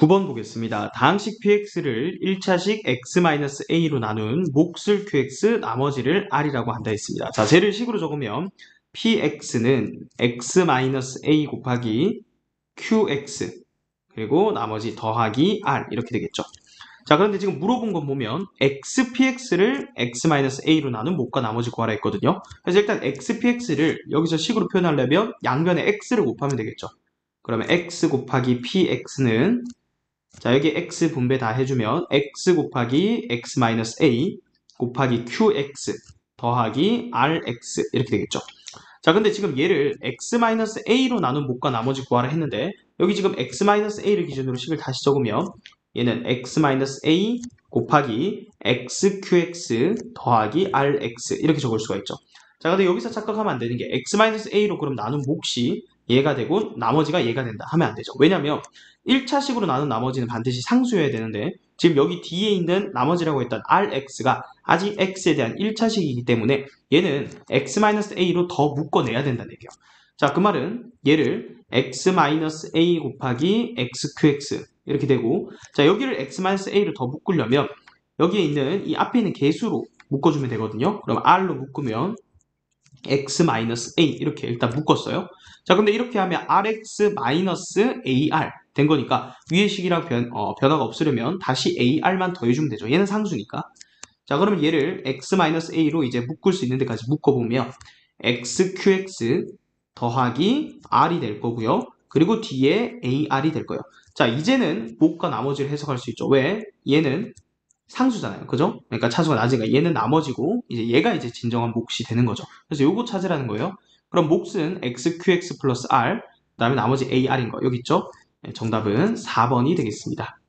9번 보겠습니다. 다항식 px를 1차식 x-a로 나눈 몫을 qx 나머지를 r이라고 한다 했습니다. 자, 쟤를 식으로 적으면 px는 x-a 곱하기 qx 그리고 나머지 더하기 r 이렇게 되겠죠. 자, 그런데 지금 물어본 건 보면 xpx를 x-a로 나눈 몫과 나머지 구하라 했거든요. 그래서 일단 xpx를 여기서 식으로 표현하려면 양변에 x를 곱하면 되겠죠. 그러면 x 곱하기 px는 자 여기 x 분배 다 해주면 x 곱하기 x-a 곱하기 qx 더하기 rx 이렇게 되겠죠. 자 근데 지금 얘를 x-a로 나눈 몫과 나머지 구하라 했는데 여기 지금 x-a를 기준으로 식을 다시 적으면 얘는 x-a 곱하기 xqx 더하기 rx 이렇게 적을 수가 있죠. 자 근데 여기서 착각하면 안 되는 게 x-a로 그럼 나눈 몫이 얘가 되고 나머지가 얘가 된다 하면 안 되죠. 왜냐면 1차식으로 나눈 나머지는 반드시 상수여야 되는데 지금 여기 뒤에 있는 나머지라고 했던 rx가 아직 x에 대한 1차식이기 때문에 얘는 x-a로 더 묶어내야 된다는 얘기예요. 자, 그 말은 얘를 x-a 곱하기 xqx 이렇게 되고 자, 여기를 x-a를 더 묶으려면 여기에 있는 이 앞에 있는 개수로 묶어주면 되거든요. 그럼 r로 묶으면 x-a 이렇게 일단 묶었어요. 자, 근데 이렇게 하면 rx-ar 된 거니까 위의 식이랑 변, 어, 변화가 없으려면 다시 ar만 더해주면 되죠. 얘는 상수니까. 자, 그러면 얘를 x-a로 이제 묶을 수 있는 데까지 묶어보면 xqx 더하기 r이 될 거고요. 그리고 뒤에 ar이 될 거예요. 자, 이제는 몫과 나머지를 해석할 수 있죠. 왜? 얘는 상수잖아요. 그죠? 그러니까 차수가 낮으니까 얘는 나머지고 이제 얘가 이제 진정한 몫이 되는 거죠. 그래서 요거 찾으라는 거예요. 그럼 몫은 xqx 플러스 r 그 다음에 나머지 ar인 거 여기 있죠? 네, 정답은 4번이 되겠습니다.